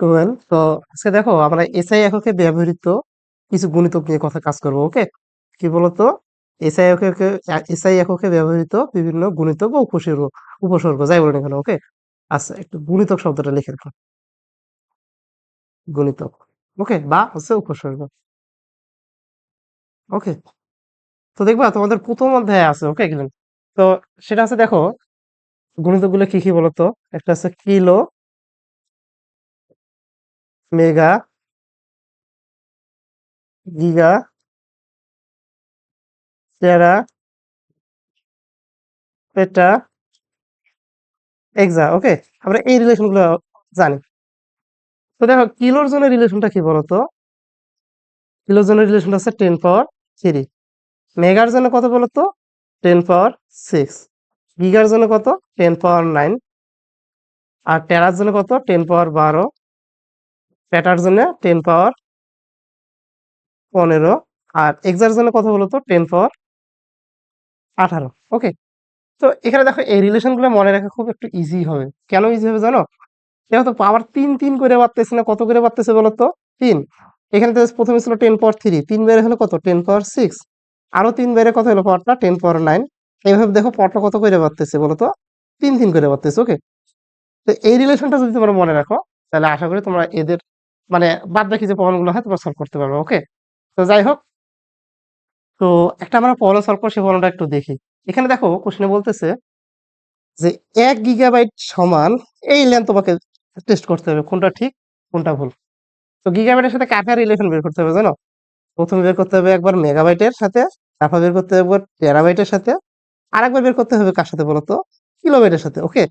Twelve তো আজকে দেখো আমরা এসআই এককে ব্যবহৃত কিছু গুণিতক নিয়ে কথা কাজ করব ওকে কি বলতো? এসআই এককে এসআই এককে ব্যবহৃত বিভিন্ন গুণিতক ও উপসর্গ উপসর্গ, যাই বলেন এখানে ওকে আচ্ছা একটু গুণিতক শব্দটা লিখে রাখো গুণিতক ওকে বা হচ্ছে উপসর্গ ওকে তো দেখবা তোমাদের প্রথম অধ্যায়ে আছে ওকে তো সেটা আছে দেখো গুণিতকগুলো কি কি বলতো? একটা আছে কিলো মেগা গিগা টেরা পেটা এক্সা, ওকে, আমরা এই রিলেশনগুলো জানি। তো দেখো, কিলোর জন্য রিলেশনটা কি বলতো? কিলোর জন্য রিলেশনটা হচ্ছে টেন পাওয়ার থ্রি। মেগার জন্য কত বলতো? Ten power six. গিগার জন্য কত? Ten power nine. আর টেরার জন্য কত? টেন পাওয়ার বারো। প্যাটার জন্য টেন পাওয়ার পনেরো, আর এক্সার জন্য কত বলতো? টেন পাওয়ার আঠারো ওকে তো এখানে দেখো এই রিলেশনগুলো মনে রাখা খুব একটু ইজি হবে। কেন ইজি হবে জানো? যেহেতু পাওয়ার তিন তিন করে বাড়তেছে না, কত করে বাড়তেছে বলতো? তিন। এখানে তো প্রথমে ছিল টেন পাওয়ার থ্রি তিন বেড়ে হলো কত? টেন পাওয়ার সিক্স আরও তিন বেড়ে কত হলো পাওয়ারটা টেন পাওয়ার নাইন এইভাবে দেখো পাওয়ারটা কত করে বাড়তেছে বলতো? তিন তিন করে বাড়তেছে ওকে তো এই রিলেশনটা যদি তোমরা মনে রাখো, তাহলে আশা করি তোমরা এদের মানে বাদ বাকি যে প্রমাণগুলো হয়, তোমরা সলভ করতে পারবে ওকে তো যাই হোক, তো একটা আমরা প্রবলেম সলভ করছি প্রবলেমটা একটু দেখি। এখানে দেখো কোশ্চেনে বলতেছে যে, এক গিগাবাইট সমান এই লেন তোমাকে টেস্ট করতে হবে, কোনটা ঠিক, কোনটা ভুল। তো গিগাবাইটের সাথে কার রিলেশন বের করতে হবে, জানো? প্রথমে বের করতে হবে একবার মেগাবাইটের সাথে, তারপর বের করতে হবে একবার টেরাবাইটের সাথে আর একবার বের করতে হবে কার সাথে বলতো? কিলোবাইটের সাথে ওকে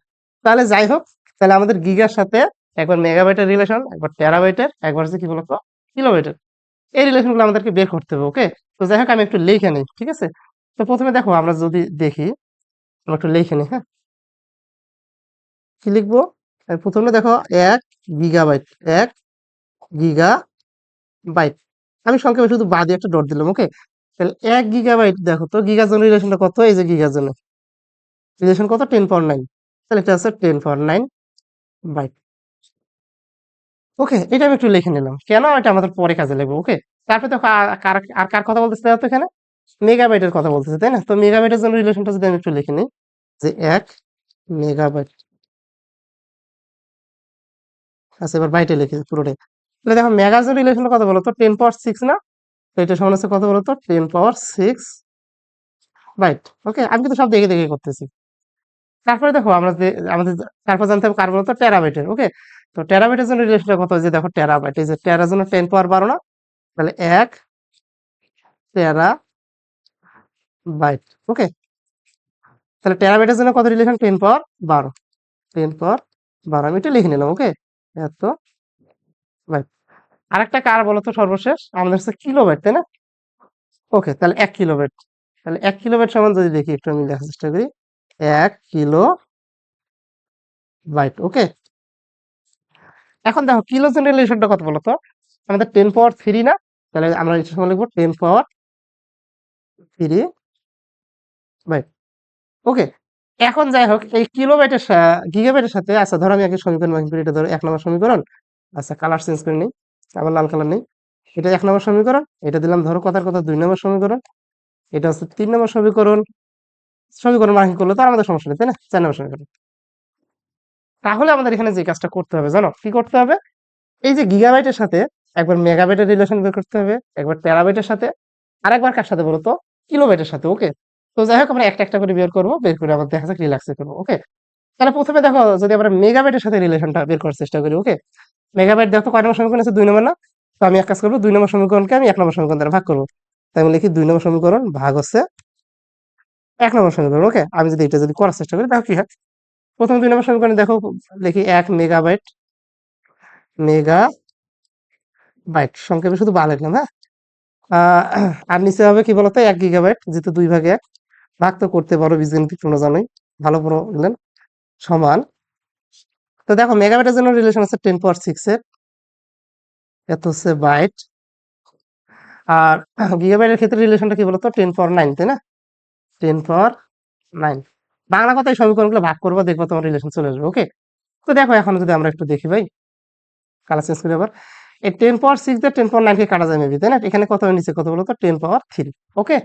তাহলে যাই হোক, তাহলে আমাদের গিগার সাথে একবার মেগাবাইটের রিলেশন একবার টেরাবাইটের একবার হচ্ছে কি বলতো কিলোবাইটের এই রিলেশনগুলো আমাদেরকে বের করতে হবে ওকে তো যাই হোক, আমি একটু লিখে নিই, ঠিক আছে? তো প্রথমে দেখো, আমরা যদি দেখি, আমরা একটু লিখে নিই হ্যাঁ? কি লিখব? প্রথমে দেখো, এক গিগাবাইট এক গিগা বাইট আমি সংক্ষেপে শুধু বাদে একটা ডট দিলাম ওকে তাহলে এক গিগাবাইট দেখো তো গিগার জন্য রিলেশনটা কত? এই যে গিগার জন্য রিলেশন কত? টেন পাওয়ার নাইন তাহলে এটা আছে ten power nine byte okay এটা আমি একটু লিখে নিলাম। কেন এটা আমাদের পরে কাজে লাগবে? ওকে তারপরে দেখো আর কার কথা বলতেছে তো এখানে? মেগাবাইটের কথা বলতেছে, তাই না? তো মেগাবাইটের জন্য রিলেশনটা যদি আমি একটু লিখে নিই, যে এক মেগাবাইট আচ্ছা এবার বাইটে লিখে পুরোটাই। তাহলে দেখো মেগার জন্য রিলেশনটা বলো তো টেন পাওয়ার সিক্স না? তো এটা সমান হচ্ছে কত তো? Ten power six byte okay আমি কিন্তু সব দেখে দেখে করতেছি। তারপরে দেখো আমরা আমাদের তারপর জানতে হবে কার বলতো টেরাবাইটের ওকে তো টেরাবাইটের জন্য রিলেশনটা কত যে দেখো টেরাবাইট এই যে টেরার জন্য টেন পাওয়ার বারো না তাহলে এক টেরা বাইট ওকে তাহলে টেরাবাইটের জন্য কত রিলেশন টেন পাওয়ার বারো টেন পাওয়ার বারো, আমি এটা লিখে নিলাম ওকে এত বাইট আরেকটা কার বলতো সর্বশেষ? আমাদের হচ্ছে কিলোবাইট তাই না? ওকে তাহলে এক কিলোবাইট তাহলে এক কিলোবাইট সমান যদি দেখি, একটু আমি দেখার চেষ্টা করি, এক কিলো বাইট ওকে এখন দেখো কিলো জন্য রিলেশনটা কত বলতো? আমাদের টেন পাওয়ার থ্রি না? তাহলে আমরা এটা সময় লিখব ten power three byte okay এখন যাই হোক, এই কিলোবাইটের গিগাবাইটের সাথে আচ্ছা ধরো আমি আগে সমীকরণ বাকি করি এটা ধরো এক নম্বর সমীকরণ। আচ্ছা কালার চেঞ্জ করে নিই, আবার লাল কালার নেই। এটা এক নম্বর সমীকরণ, এটা দিলাম ধরো কথার কথা দুই নম্বর সমীকরণ। এটা হচ্ছে তিন নম্বর সমীকরণ। সমীকরণ মার্কিং করলে তো আর আমাদের সমস্যা নেই, তাই না? চার নম্বর সমীকরণ। তাহলে আমাদের এখানে যে কাজটা করতে হবে, জানো? কি করতে হবে? এই যে গিগাবাইটের সাথে একবার মেগাবাইটের রিলেশন বের করতে হবে, একবার টেরাবাইটের সাথে, আর একবার কার সাথে বলতো কিলোবাইটের সাথে ওকে তো যাই হোক, আমরা একটা একটা করে বের করব, বের করে আবার দেখা যাক রিল্যাক্সে করব ওকে তাহলে প্রথমে দেখো, যদি আমরা মেগাবাইটের সাথে রিলেশনটা বের করার চেষ্টা করি ওকে মেগাবাইট দেখো কয় নম্বর সমীকরণ আছে? দুই নম্বর না? তো আমি এক কাজ করব, দুই নম্বর সমীকরণকে আমি এক নম্বর সমীকরণ দ্বারা ভাগ করব। তাই আমি লিখি দুই নম্বর সমীকরণ ভাগ হচ্ছে এক নম্বর সমীকরণ ওকে আমি যদি এটা যদি করার চেষ্টা করি দেখো কি হয়? প্রথম দুই নম্বর সমীকরণে দেখো দেখি এক মেগাবাইট মেগা বাইট সংক্ষেপে শুধু বা লিখলাম হ্যাঁ? আর নিচে হবে কি বলতো? এক গিগাবাইট যেহেতু দুই ভাগে এক ভাগ তো করতে পারো বীজগণিত তোমরা জানোই। ভালো করে বললেন সমান। তো দেখো মেগাবাইটের জন্য রিলেশন আছে টেন পাওয়ার সিক্স এর। এত হচ্ছে বাইট আর গিগাবাইটের ক্ষেত্রে রিলেশনটা কি বলতো? টেন পাওয়ার নাইন তাই না? টেন পাওয়ার নাইন বাংলা কথায় সমীকরণগুলো ভাগ করব, দেখব তোমার রিলেশন চলে আসবে ওকে তো দেখো, এখন যদি আমরা একটু দেখি ভাই কালার চেঞ্জ করি আবার। এই টেন পাওয়ার সিক্স দিয়ে টেন পাওয়ার নাইনকে কাটা যায় মেবি তাই না? এখানে কত নিচে কত বলো তো টেন পাওয়ার থ্রি ওকে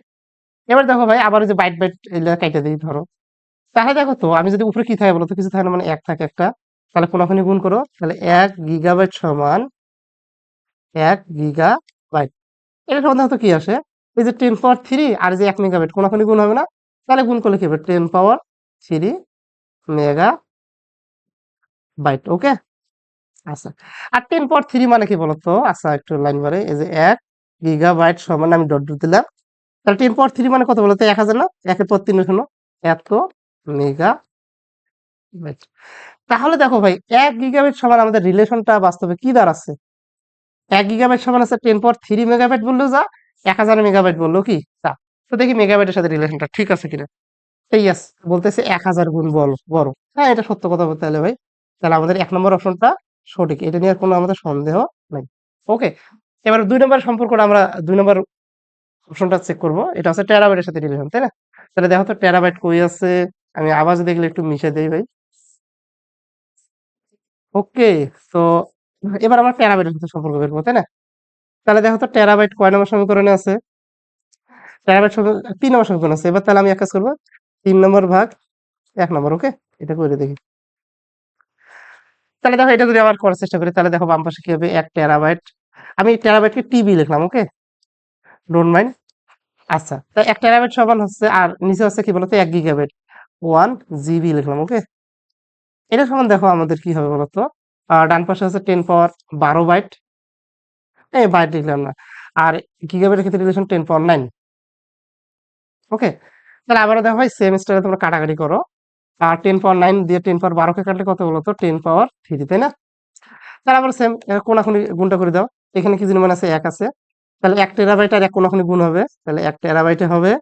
এবার দেখো ভাই, আবার যে বাইট বাইট এগুলো কাইটে দিই, ধরো। তাহলে দেখো তো, আমি যদি উপরে কি থাকে বলো তো? কিছু থাকে না মানে এক থাকে একটা। তাহলে কোনখানে গুণ করো? তাহলে এক গিগাবাইট সমান এক গিগা বাইট এটা সমাধান তো কি আসে? এই যে টেন পাওয়ার থ্রি আর যে এক মেগাবাইট কোনখানে গুণ হবে না? তাহলে গুণ করলে কি হবে? Ten power three megabyte okay আচ্ছা আর টেন পাওয়ার থ্রি মানে কি বলতো? আচ্ছা একটু লাইন বারে এই যে এক গিগা বাইট সমান আমি ডট দিলাম। তাহলে টেন পাওয়ার থ্রি মানে কত বলতো? এক হাজার না? একের পর তিন এত মেগা বাইট তাহলে দেখো ভাই, এক গিগাবাইট সমান আমাদের রিলেশনটা বাস্তবে কি দাঁড়াচ্ছে? এক গিগাবাইট সমান আছে টেন পাওয়ার থ্রি মেগাবাইট বললেও যা, এক হাজার মেগাবাইট বলল কি? তা তো দেখি মেগাবাইটের সাথে রিলেশনটা ঠিক আছে কিনা। বলতেছে এক হাজার গুণ বল, বড়। হ্যাঁ এটা সত্য কথা বলতে হলে ভাই। তাহলে আমাদের এক নম্বর অপশনটা সঠিক। এটা নিয়ে আর কোনো আমাদের সন্দেহ নাই। ওকে এবার দুই নম্বর সম্পর্কটা আমরা দুই নম্বর অপশনটা চেক করব। এটা হচ্ছে টেরাবাইটের সাথে রিলেশন তাই না? তাহলে দেখো তো টেরাবাইট কই আছে? আমি আওয়াজ দেখলে একটু মিশে দেই ভাই। ওকে তো এবার আমরা টেরাবাইটের সাথে সম্পর্ক করব, তাই না? তাহলে দেখো তো টেরাবাইট কয় নম্বর সমীকরণে আছে? টেরাবাইট তিন নম্বর সমীকরণ আছে। এবার তাহলে আমি এক কাজ করব তিন নম্বর ভাগ, এক নম্বর ওকে এটা করে দেখি। তাহলে দেখো, এটা যদি আবার করার চেষ্টা করি, তাহলে দেখো বাম পাশে কি হবে? এক টেরাবাইট আমি টেরাবাইটকে টিবি লিখলাম ওকে ডোন্ট মাইন্ড আচ্ছা এক টেরাবাইট সমান হচ্ছে, আর নিচে হচ্ছে কি বলতো? এক গিগাবাইট ওয়ান জিবি লিখলাম ওকে এটা সমান দেখো আমাদের কি হবে বলতো? ডান পাশে হচ্ছে টেন পাওয়ার বারো বাইট এই বাইট লিখলাম না। আর গিগাবাইটের ক্ষেত্রে relation ten power nine okay তাহলে আবারও দেখো ভাই সেম স্টারে তোমরা কাটাকাটি করো। আর টেন পাওয়ার নাইন দিয়ে টেন পাওয়ার বারোকে কাটলে কত বলতো টেন পাওয়ার থ্রি তাই না? তাহলে আবার সেম কোনাখুনি গুণটা করে দাও। এখানে কি জিনিস আছে, এক আছে। তাহলে এক টেরাবাইট আর এক কোনাখুনি গুণ হবে। তাহলে এক টেরাবাইটে হবে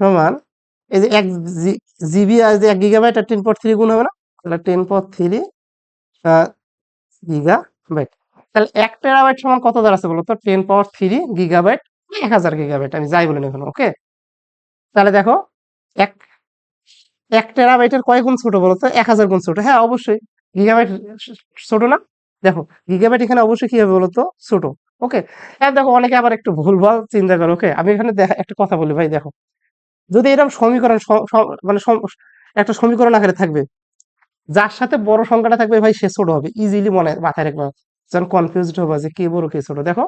সমান এই যে এক জিবি আর যে এক গিগাবাইট আর টেন পাওয়ার থ্রি গুণ হবে না? তাহলে টেন পাওয়ার থ্রি গিগাবাইট তাহলে এক টেরাবাইট সমান কত দাঁড়াচ্ছে বলো তো? টেন পাওয়ার থ্রি গিগাবাইট এক হাজার গিগাবাইট আমি যাই বলি না এখন ওকে তাহলে দেখো, এক এক টেরাবাইটের কয় গুণ ছোট বলো তো? এক হাজার গুণ ছোট। হ্যাঁ অবশ্যই। গিগাবাইট ছোট না? দেখো গিগাবাইট এখানে অবশ্যই কি হবে বলতো ছোট। ওকে হ্যাঁ দেখো, অনেকে আবার একটু ভুলভাল চিন্তা করে। ওকে আমি এখানে একটা কথা বলি ভাই, দেখো। যদি এরকম সমীকরণ মানে একটা সমীকরণ আকারে থাকবে, যার সাথে বড় সংখ্যাটা থাকবে ভাই, সে ছোট হবে। ইজিলি মনে, মাথায় রাখবে যখন কনফিউজড হবে যে কে বড়, কে ছোট। দেখো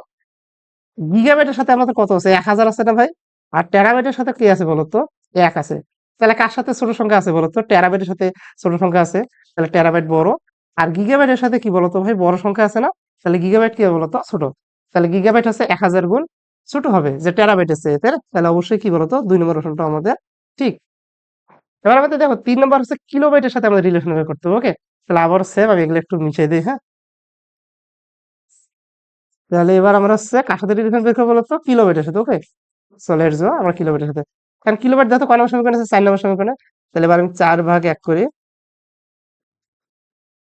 গিগাবাইটের সাথে আমাদের কত আছে? এক হাজার আছে না ভাই? আর টেরাবাইটের সাথে কি আছে বলতো? এক আছে। তাহলে কার সাথে ছোট সংখ্যা আছে বলতো? টেরাবাইটের সাথে ছোট সংখ্যা আছে। তাহলে টেরাবাইট বড়। আর গিগাবাইটের সাথে কি বলতো ভাই? বড় সংখ্যা আছে না? তাহলে গিগাবাইট কি বলতো? ছোট। তাহলে গিগাবাইট হচ্ছে এক হাজার গুণ ছোট হবে যে টেরাবাইট আছে না? তাহলে অবশ্যই কি বলতো? দুই নম্বর অপশনটা আমাদের ঠিক। এবার আমাদের দেখো, তিন নম্বর হচ্ছে কিলোবাইটের সাথে আমাদের রিলেশন বের করতে হবে ওকে তাহলে আবার সেম আমি এগুলো একটু মিশিয়ে দিই হ্যাঁ? তাহলে এবার আমরা হচ্ছে কার সাথে রিলেশন বের করব বলতো? কিলোবাইটের সাথে ওকে চলে এসো, আমরা কিলোবাইটের সাথে। কারণ কিলোবাইট দেখো কয় নম্বর সমীকরণ আছে? চার নম্বর সমীকরণে তাহলে আমি চার ভাগ এক করি।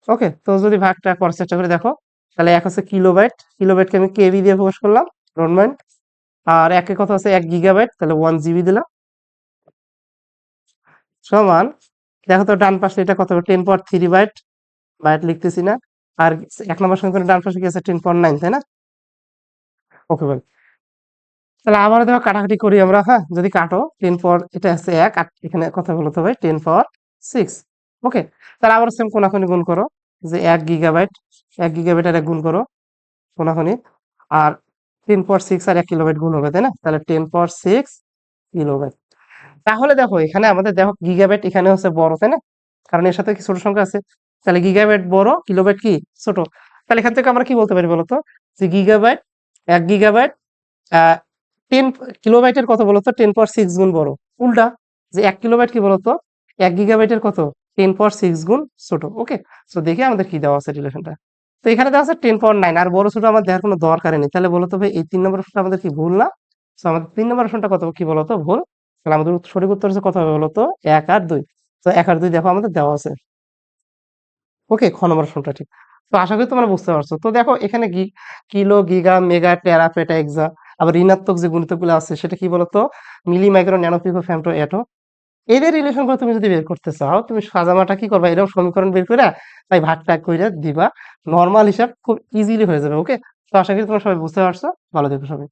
ওকে তো যদি ভাগটা করার চেষ্টা করে দেখো, তাহলে এক হচ্ছে কিলোবাইট কিলোবাইটকে আমি কেবি দিয়ে প্রকাশ করলাম ডোন্ট আর একে কথা হচ্ছে এক গিগাবাইট তাহলে ওয়ান জিবি দিলাম। সমান, দেখো তো ডান পাশে এটা কত? Ten power three byte byte লিখতেছি না। আর এক নম্বর সমীকরণে ডান পাশে কি আছে? টেন পাওয়ার নাইন তাই না? ওকে ভাই তাহলে আবার দেখো কাটাকাটি করি আমরা হ্যাঁ? যদি কাটো টেন পাওয়ার এটা আছে এক, আর এখানে কথা বলতে হবে টেন পাওয়ার সিক্স ওকে তাহলে আবার সেম কোনাখনি গুণ করো, যে এক গিগাবাইট এক গিগাবাইট আর এক গুণ করো কোনাখনি আর টেন পাওয়ার সিক্স আর এক কিলোবাইট গুণ হবে, তাই না? তাহলে টেন পাওয়ার সিক্স কিলোবাইট তাহলে দেখো, এখানে আমাদের দেখো গিগাবাইট এখানে হচ্ছে বড়, তাই না? কারণ এর সাথে কি ছোট সংখ্যা আছে? তাহলে গিগাবাইট বড় কিলোবাইট কি? ছোট। তাহলে এখান থেকে আমরা কি বলতে পারি বলতো? যে গিগাবাইট এক গিগাবাইট টেন কিলোবাইটের কত বলতো? টেন পাওয়ার সিক্স গুণ বড়। উল্টা, যে এক কিলোবাইট কি বলতো? এক গিগাবাইটের কত? টেন পাওয়ার সিক্স গুণ ছোট ওকে তো দেখি আমাদের কি দেওয়া আছে রিলেশনটা তো, এখানে দেওয়া আছে টেন পাওয়ার নাইন আর বড় ছোট আমার দেওয়ার কোনো দরকার নেই। তাহলে বলতো, ভাই, এই তিন নম্বর অপশনটা আমাদের কি ভুল না? তো আমাদের তিন নম্বর অপশনটা কত, কি বলতো? ভুল। তাহলে আমাদের সঠিক উত্তর হচ্ছে কত হবে বলতো? এক আর দুই। তো এক আর দুই দেখো আমাদের দেওয়া আছে। ওকে খ নম্বর অপশনটা ঠিক। তো, আশা করি তোমরা বুঝতে পারছ। তো, দেখো, এখানে কি? কিলো, গিগা, মেগা টেরা পেটা এক্সা। আবার ঋণাত্মক যে গুণিতকগুলো আছে, সেটা কি বলতো? মিলি মাইক্রো ন্যানোপিকো ফ্যামটো এটো। এদের রিলেশন করে তুমি যদি বের করতে চাও, তুমি সাজামাটা কি করবা? এরকম সমীকরণ বের করে তাই ভাগ টাগ করে দিবা। নর্মাল হিসাব খুব ইজিলি হয়ে যাবে ওকে তো আশা করি তোমরা সবাই বুঝতে পারছ। ভালো থেকো সবাই।